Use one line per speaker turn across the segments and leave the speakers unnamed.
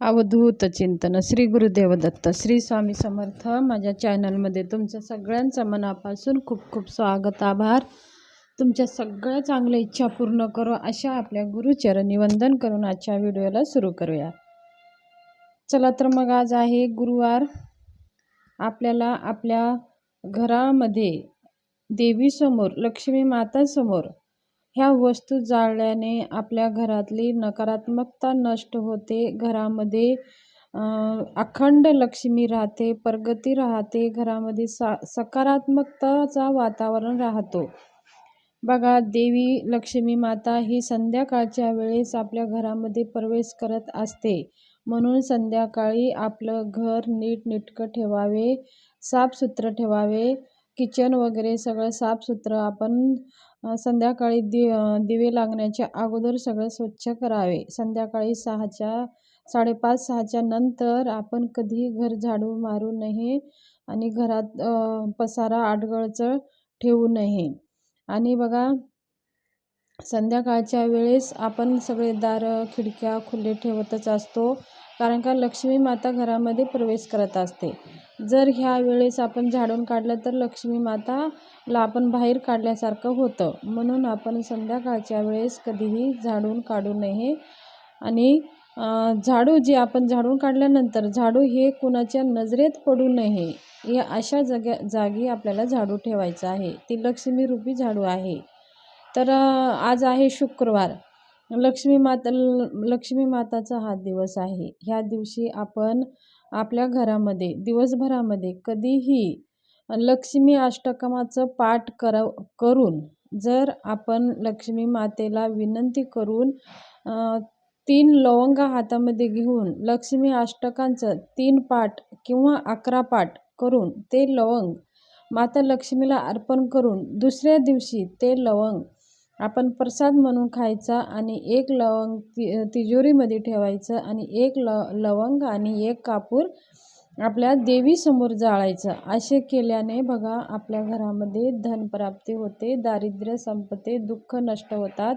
अवधूत चिंतन. श्री गुरुदेव दत्त श्री स्वामी समर्थ माझ्या चॅनलमध्ये तुमचं सगळ्यांचं मनापासून खूप खूप स्वागत आभार. तुमच्या सगळ्या चांगल्या इच्छा पूर्ण करो अशा आपल्या गुरुचरणी वंदन करून आजच्या व्हिडिओला सुरू करूया. चला तर मग आज आहे गुरुवार. आपल्याला आपल्या घरामध्ये देवीसमोर लक्ष्मी मातासमोर ह्या वस्तू जाळल्याने आपल्या घरातली नकारात्मकता नष्ट होते. घरामध्ये अखंड लक्ष्मी राहते प्रगती राहते घरामध्ये सा सकारात्मकताचा वातावरण राहतो. बघा देवी लक्ष्मी माता ही संध्याकाळच्या वेळेस आपल्या घरामध्ये प्रवेश करत असते. म्हणून संध्याकाळी आपलं घर नीटनेटकं ठेवावे साफसुथरं ठेवावे. किचन वगैरे सगळं साफसुथरं आपण संध्याकाळी दि दिवे लागण्याच्या अगोदर सगळं स्वच्छ करावे. संध्याकाळी सहाच्या साडेपाच सहाच्या नंतर आपण कधी घर झाडू मारू नये आणि घरात पसारा आडगळच ठेवू नये. आणि बघा संध्याकाळच्या वेळेस आपण सगळे दारं खिडक्या खुले ठेवतच असतो. कारण का लक्ष्मी माता घरामध्ये प्रवेश करत असते. जर ह्या वेळेस आपण झाडून काढलं तर लक्ष्मी माताला आपण बाहेर काढल्यासारखं होतं. म्हणून आपण संध्याकाळच्या वेळेस कधीही झाडून काढू नये. आणि झाडू जे आपण झाडून काढल्यानंतर झाडू हे कुणाच्या नजरेत पडू नये या अशा जाग्या जागी आपल्याला झाडू ठेवायचं आहे. ती लक्ष्मीरूपी झाडू आहे. तर आज आहे शुक्रवार. लक्ष्मी माता लक्ष्मी माताचा हा दिवस आहे. ह्या दिवशी आपण आपल्या घरामध्ये दिवसभरामध्ये कधीही लक्ष्मी अष्टकमाचं पाठ कर करून जर आपण लक्ष्मी मातेला विनंती करून तीन लवंगा हातामध्ये घेऊन लक्ष्मी अष्टकांचं तीन पाठ किंवा अकरा पाठ करून ते लवंग माता लक्ष्मीला अर्पण करून दुसऱ्या दिवशी ते लवंग आपण प्रसाद म्हणून खायचा आणि एक लवंग ति तिजोरीमध्ये ठेवायचं आणि एक ल लवंग आणि एक कापूर आपल्या देवीसमोर जाळायचं. असे केल्याने बघा आपल्या घरामध्ये धनप्राप्ती होते दारिद्र्य संपते दुःख नष्ट होतात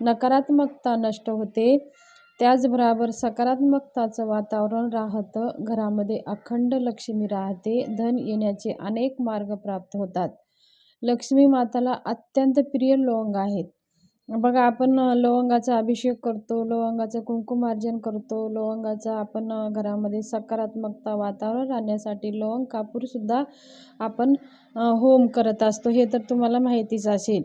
नकारात्मकता नष्ट होते. त्याचबरोबर सकारात्मकताचं वातावरण राहतं घरामध्ये अखंड लक्ष्मी राहते धन येण्याचे अनेक मार्ग प्राप्त होतात. लक्ष्मी माताला अत्यंत प्रिय लवंग आहेत. बघा आपण लवंगाचा अभिषेक करतो लवंगाचं कुंकुमार्जन करतो लवंगाचा आपण घरामध्ये सकारात्मकता वातावरण राहण्यासाठी लवंग कापूरसुद्धा आपण होम करत असतो. हे तर तुम्हाला माहितीच असेल.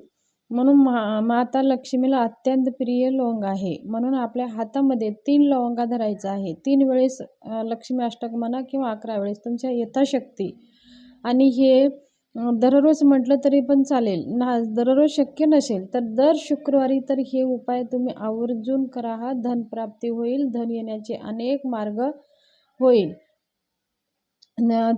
म्हणून मा माता लक्ष्मीला अत्यंत प्रिय लवंग आहे. म्हणून आपल्या हातामध्ये तीन लवंगा धरायचा आहे. तीन वेळेस लक्ष्मी अष्टक म्हणा किंवा अकरा वेळेस तुमच्या यथाशक्ती. आणि हे दररोज म्हटलं तरी पण चालेल. ना दररोज शक्य नसेल तर दर शुक्रवारी तर हे उपाय तुम्ही आवर्जून करा. हा धनप्राप्ती होईल धन येण्याचे अनेक मार्ग होईल.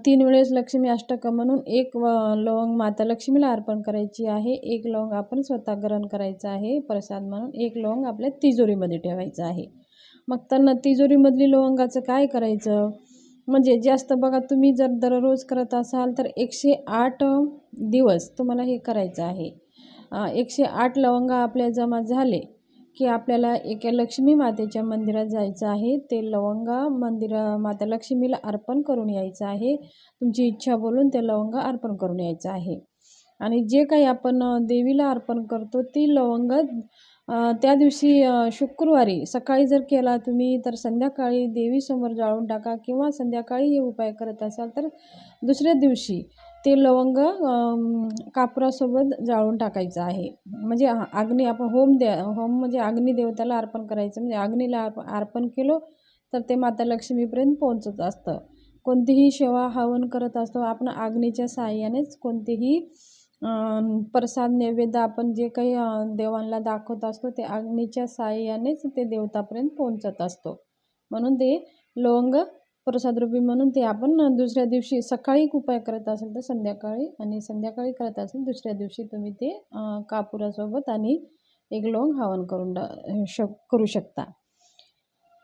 तीन वेळेस लक्ष्मी अष्टक म्हणून एक लवंग माता लक्ष्मीला अर्पण करायची आहे. एक लवंग आपण स्वतः ग्रहण करायचं आहे. प्रसाद म्हणून एक लवंग आपल्या तिजोरीमध्ये ठेवायचं आहे. मग त्यांना तिजोरीमधली लवंगाचं काय करायचं? म्हणजे जास्त बघा तुम्ही जर दररोज करत असाल तर एकशे आठ दिवस तुम्हाला हे करायचं आहे. एकशे आठ लवंगा आपल्या जमा झाले की आपल्याला एका लक्ष्मी मातेच्या मंदिरात जायचं आहे. ते लवंगा मंदिरा माता लक्ष्मीला अर्पण करून यायचं आहे. तुमची इच्छा बोलून ते लवंगा अर्पण करून यायचं आहे. आणि जे काही आपण देवीला अर्पण करतो ती लवंग त्या दिवशी शुक्रवारी सकाळी जर केला तुम्ही तर संध्याकाळी देवीसमोर जाळून टाका किंवा संध्याकाळी हे उपाय करत असाल तर दुसऱ्या दिवशी ते लवंग कापरासोबत जाळून टाकायचं आहे. म्हणजे अग्नी आपण होम द्या होम म्हणजे अग्निदेवताला अर्पण करायचं. म्हणजे अग्नीला अर्पण केलो तर ते माता लक्ष्मीपर्यंत पोहोचत असतं. कोणतीही सेवा हवन करत असतो आपण अग्नीच्या साहाय्यानेच कोणतेही प्रसाद नैवेद्य आपण जे काही देवांना दाखवत असतो ते अग्नीच्या साह्यानेच ते देवतापर्यंत पोहोचत असतो. म्हणून ते लवंग प्रसादरूपी म्हणून ते आपण दुसऱ्या दिवशी सकाळी उपाय करत असेल तर संध्याकाळी आणि संध्याकाळी करत असेल दुसऱ्या दिवशी तुम्ही ते कापुरासोबत आणि एक लवंग हवन करून शक करू शकता.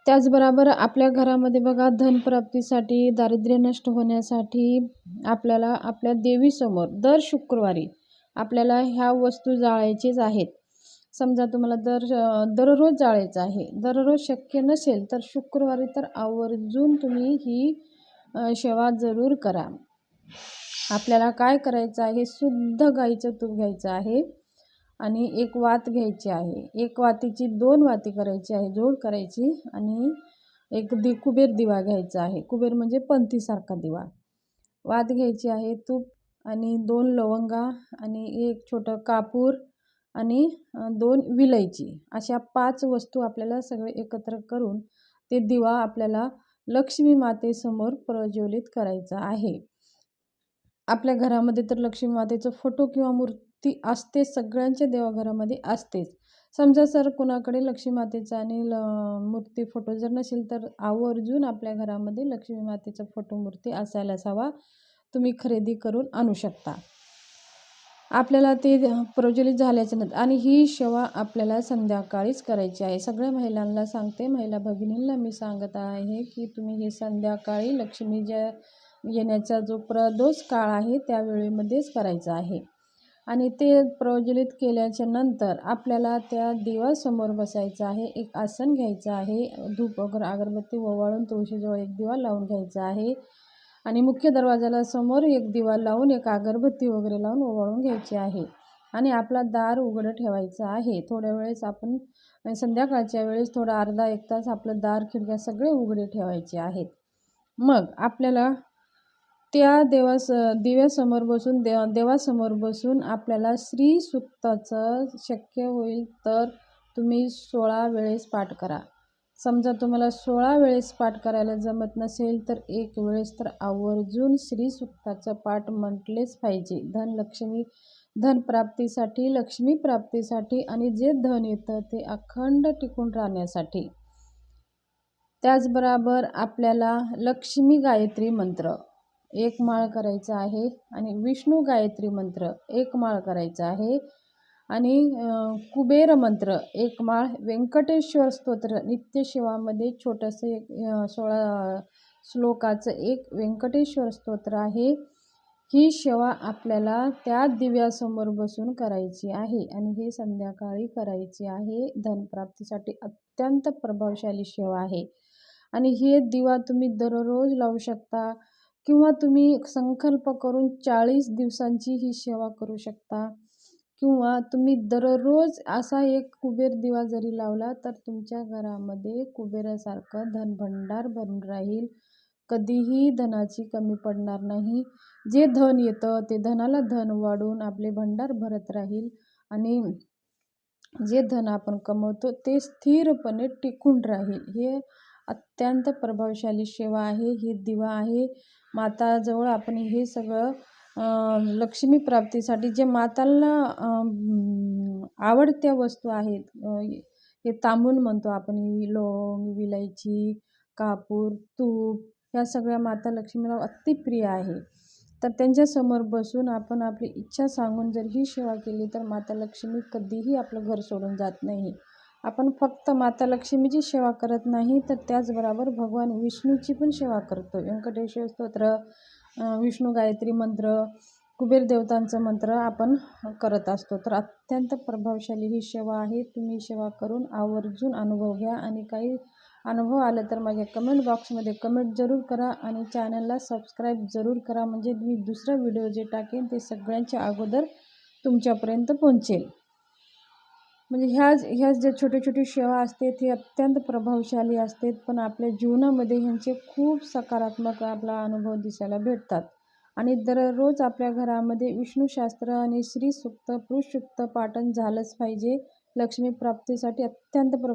त्याचबरोबर आपल्या घरामध्ये बघा धनप्राप्तीसाठी दारिद्र्य नष्ट होण्यासाठी आपल्याला आपल्या देवीसमोर दर शुक्रवारी आपल्याला ह्या वस्तू जाळायचीच आहेत. समजा तुम्हाला दर दररोज जाळायचं आहे दररोज शक्य नसेल तर शुक्रवारी तर आवर्जून तुम्ही ही सेवा जरूर करा. आपल्याला काय करायचं आहे? शुद्ध गाईचं तूप घ्यायचं आहे. आणि एक वात घ्यायची आहे. एक वातीची दोन वाती करायची आहे जोड करायची आणि एक दि कुबेर दिवा घ्यायचा आहे. कुबेर म्हणजे पंथीसारखा दिवा. वात घ्यायची आहे तूप आणि दोन लवंगा आणि एक छोटं कापूर आणि दोन विलायची. अशा पाच वस्तू आपल्याला सगळे एकत्र करून ते दिवा आपल्याला लक्ष्मी मातेसमोर प्रज्वलित करायचा आहे. आपल्या घरामध्ये तर लक्ष्मी मातेचं फोटो किंवा मूर्ती ती असतेच सगळ्यांच्या देवाघरामध्ये असतेच. समजा सर कुणाकडे लक्ष्मी मातेचा आणि ल मूर्ती फोटो जर नसेल तर आवर्जून आपल्या घरामध्ये लक्ष्मी मातेचा फोटो मूर्ती असायलाच हवा. तुम्ही खरेदी करून आणू शकता. आपल्याला ते प्रज्वलित झाल्याच्यानंतर आणि ही सेवा आपल्याला संध्याकाळीच करायची आहे. सगळ्या महिलांना सांगते महिला भगिनींना मी सांगत आहे की तुम्ही हे संध्याकाळी लक्ष्मीच्या येण्याचा जो प्रदोष काळ आहे त्या वेळेमध्येच करायचा आहे. आणि ते प्रज्वलित केल्याच्यानंतर आपल्याला त्या दिवासमोर बसायचं आहे एक आसन घ्यायचं आहे धूप वगैरे अगरबत्ती ओवाळून तुळशीजवळ एक दिवा लावून घ्यायचा आहे. आणि मुख्य दरवाजाला समोर एक दिवा लावून एक अगरबत्ती वगैरे लावून ओवाळून घ्यायची आहे. आणि आपला दार उघडं ठेवायचं आहे. थोड्या वेळेस आपण संध्याकाळच्या वेळेस थोडा अर्धा एक तास आपलं दार खिडक्या सगळे उघडे ठेवायचे आहेत. मग आपल्याला त्या देवास दिव्यासमोर बसून दे देवासमोर बसून आपल्याला श्री सुक्ताचं शक्य होईल तर तुम्ही सोळा वेळेस पाठ करा. समजा तुम्हाला सोळा वेळेस पाठ करायला जमत नसेल तर एक वेळेस तर आवर्जून श्री सुक्ताचं पाठ म्हटलेच पाहिजे. धनलक्ष्मी धनप्राप्तीसाठी लक्ष्मी प्राप्तीसाठी आणि जे धन येतं ते अखंड टिकून राहण्यासाठी. त्याचबरोबर आपल्याला लक्ष्मी गायत्री मंत्र एक माळ करायचा आहे आणि विष्णू गायत्री मंत्र एक माळ करायचा आहे. आणि कुबेर मंत्र एक माळ. व्यंकटेश्वर स्तोत्र नित्यशिवामध्ये छोटंसं एक सोळा श्लोकाचं एक व्यंकटेश्वर स्तोत्र आहे. ही सेवा आपल्याला त्या दिव्यासमोर बसून करायची आहे आणि हे संध्याकाळी करायची आहे. धनप्राप्तीसाठी अत्यंत प्रभावशाली सेवा आहे. आणि हे दिवा तुम्ही दररोज लावू शकता. किंवा तुम्ही संकल्प करून चाळीस दिवसांची ही सेवा करू शकता. किंवा तुम्ही दररोज असा एक कुबेर दिवा जरी लावला तर तुमच्या घरामध्ये कुबेरासारखं धनभंडार भरून राहील. कधीही धनाची कमी पडणार नाही. जे धन येतं ते धनाला धन वाढून आपले भंडार भरत राहील. आणि जे धन आपण कमवतो ते स्थिरपणे टिकून राहील. हे अत्यंत प्रभावशाली सेवा आहे हे दिवा आहे. माताजवळ आपण हे सगळं लक्ष्मी प्राप्तीसाठी जे माताला आवडत्या वस्तू आहेत हे तांबून म्हणतो आपण लवंग विलायची कापूर तूप ह्या सगळ्या माता लक्ष्मीला अतिप्रिय आहे. तर त्यांच्यासमोर बसून आपण आपली इच्छा सांगून जर ही सेवा केली तर माता लक्ष्मी कधीही आपलं घर सोडून जात नाही. आपण फक्त माता लक्ष्मीची सेवा करत नाही तर त्याचबरोबर भगवान विष्णूची पण सेवा करतो. व्यंकटेश्वर स्तोत्र विष्णू गायत्री मंत्र कुबेर देवतांचं मंत्र आपण करत असतो. तर अत्यंत प्रभावशाली ही सेवा आहे. तुम्ही सेवा करून आवर्जून अनुभव घ्या. आणि काही अनुभव आला तर माझ्या कमेंट बॉक्समध्ये कमेंट जरूर करा आणि चॅनलला सबस्क्राईब जरूर करा. म्हणजे मी दुसरा व्हिडिओ जे टाकेन ते सगळ्यांच्या अगोदर तुमच्यापर्यंत पोहोचेल. म्हणजे ह्याच ह्याच ज्या छोटे छोटे सेवा असते ते अत्यंत प्रभावशाली असतात पण आपल्या जीवनामध्ये ह्यांचे खूप सकारात्मक आपला अनुभव दिसायला भेटतात. आणि दररोज आपल्या घरामध्ये विष्णूशास्त्र आणि श्रीसुक्त पुरुषसुक्त पुरुष पाठन झालंच पाहिजे. लक्ष्मी प्राप्तीसाठी अत्यंत प्र